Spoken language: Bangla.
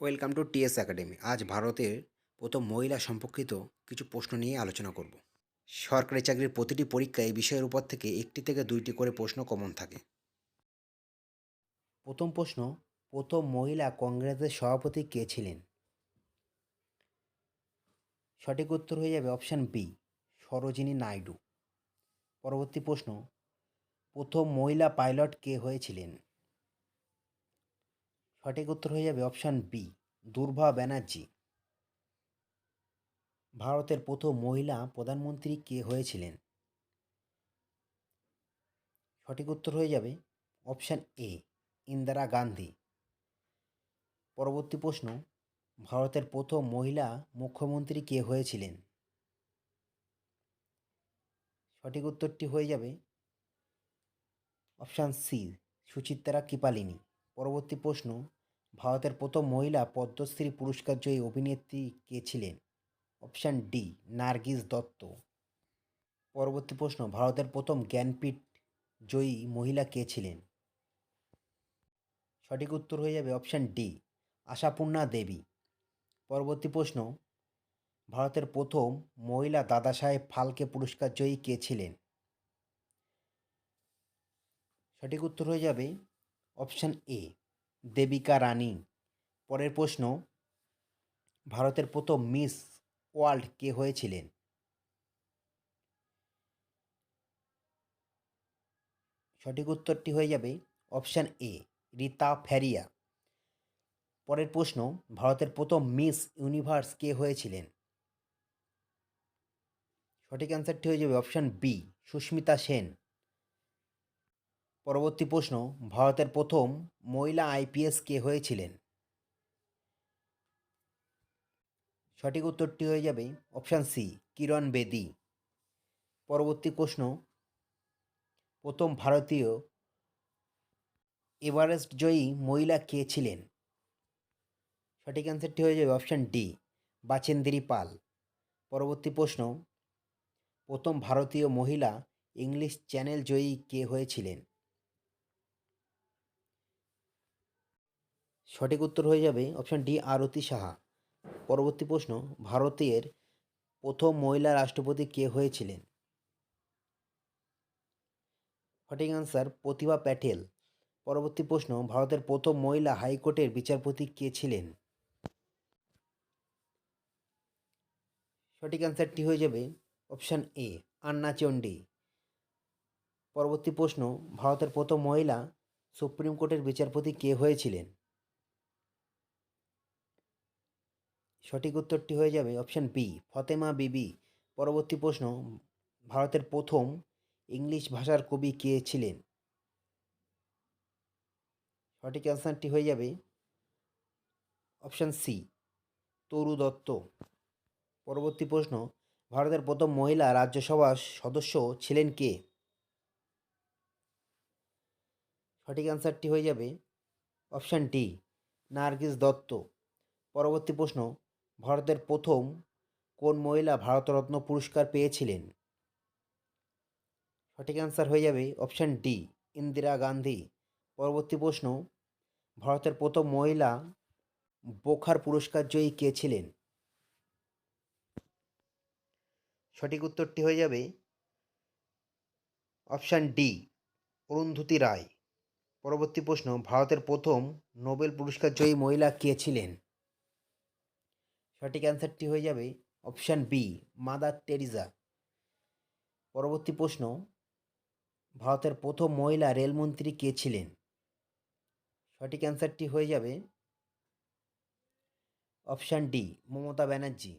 Welcome to T S academy. আজ ভারতের প্রথম মহিলা সম্পর্কিত কিছু প্রশ্ন নিয়ে আলোচনা করব। সরকারি চাকরির প্রতিটি পরীক্ষায় এই বিষয়ের উপর থেকে একটি থেকে দুইটি করে প্রশ্ন কমন থাকে। প্রথম প্রশ্ন, প্রথম মহিলা কংগ্রেসের সভাপতি কে ছিলেন? সঠিক উত্তর হয়ে যাবে অপশান বি, সরোজিনী নাইডু। পরবর্তী প্রশ্ন, প্রথম মহিলা পাইলট কে হয়েছিলেন? সঠিক উত্তর হয়ে যাবে অপশান বি দুর্ভা ব্যানার্জি। ভারতের প্রথম মহিলা প্রধানমন্ত্রী কে হয়েছিলেন? সঠিক উত্তর হয়ে যাবে অপশান এ ইন্দিরা গান্ধী। পরবর্তী প্রশ্ন, ভারতের প্রথম মহিলা মুখ্যমন্ত্রী কে হয়েছিলেন? সঠিক উত্তরটি হয়ে যাবে অপশান সি সুচিত্রা কৃপালিনী। পরবর্তী প্রশ্ন, ভারতের প্রথম মহিলা পদ্মশ্রী পুরস্কার জয়ী অভিনেত্রী কে ছিলেন? Option D, Nargis Dutt. পরবর্তী প্রশ্ন, ভারতের প্রথম জ্ঞানপীঠ জয়ী মহিলা কে ছিলেন? সঠিক উত্তর হয়ে যাবে অপশান ডি, আশাপূর্ণা দেবী। পরবর্তী প্রশ্ন, ভারতের প্রথম মহিলা দাদা সাহেব ফালকে পুরস্কার জয়ী কে ছিলেন? সঠিক উত্তর হয়ে যাবে অপশান এ, দেবিকা রানী। পরের প্রশ্ন, ভারতের প্রথম মিস ওয়ার্ল্ড কে হয়েছিলেন? সঠিক উত্তরটি হয়ে যাবে অপশান এ, রীতা ফ্যারিয়া পরের প্রশ্ন, ভারতের প্রথম মিস ইউনিভার্স কে হয়েছিলেন? সঠিক অ্যান্সারটি হয়ে যাবে অপশান বি, সুস্মিতা সেন। পরবর্তী প্রশ্ন, ভারতের প্রথম মহিলা আইপিএস কে হয়েছিলেন? সঠিক উত্তরটি হয়ে যাবে অপশান সি, কিরণ বেদি। পরবর্তী প্রশ্ন, প্রথম ভারতীয় এভারেস্ট জয়ী মহিলা কে ছিলেন? সঠিক অ্যান্সারটি হয়ে যাবে অপশান ডি, বাচেন্দ্রী পাল। পরবর্তী প্রশ্ন, প্রথম ভারতীয় মহিলা ইংলিশ চ্যানেল জয়ী কে হয়েছিলেন? সঠিক উত্তর হয়ে যাবে অপশান ডি আরতি সাহা। পরবর্তী প্রশ্ন, ভারতের প্রথম মহিলা রাষ্ট্রপতি কে হয়েছিলেন? সঠিক আনসার প্রতিভা প্যাটেল। পরবর্তী প্রশ্ন, ভারতের প্রথম মহিলা হাইকোর্টের বিচারপতি কে ছিলেন? সঠিক অ্যান্সারটি হয়ে যাবে অপশান এ আন্না চণ্ডী। পরবর্তী প্রশ্ন, ভারতের প্রথম মহিলা সুপ্রিম কোর্টের বিচারপতি কে হয়েছিলেন? সঠিক উত্তরটি হয়ে যাবে অপশান বি ফতেমা বিবি। পরবর্তী প্রশ্ন, ভারতের প্রথম ইংলিশ ভাষার কবি কে ছিলেন? সঠিক অ্যান্সারটি হয়ে যাবে অপশান সি তরু দত্ত। পরবর্তী প্রশ্ন, ভারতের প্রথম মহিলা রাজ্যসভার সদস্য ছিলেন কে? সঠিক অ্যান্সারটি হয়ে যাবে অপশান ডি নার্গিস দত্ত। পরবর্তী প্রশ্ন ভারতের প্রথম কোন মহিলা ভারতরত্ন পুরস্কার পেয়েছিলেন? সঠিক অ্যান্সার হয়ে যাবে অপশান ডি ইন্দিরা গান্ধী। পরবর্তী প্রশ্ন, ভারতের প্রথম মহিলা বোখার পুরস্কার জয়ী কে ছিলেন? সঠিক উত্তরটি হয়ে যাবে অপশান ডি অরুন্ধতি রায়। পরবর্তী প্রশ্ন, ভারতের প্রথম নোবেল পুরস্কার জয়ী মহিলা কে ছিলেন? সঠিক অ্যান্সারটি হয়ে যাবে অপশান বি, মাদার টেরিজা পরবর্তী প্রশ্ন, ভারতের প্রথম মহিলা রেলমন্ত্রী কে ছিলেন? সঠিক অ্যান্সারটি হয়ে যাবে অপশান ডি, মমতা ব্যানার্জি।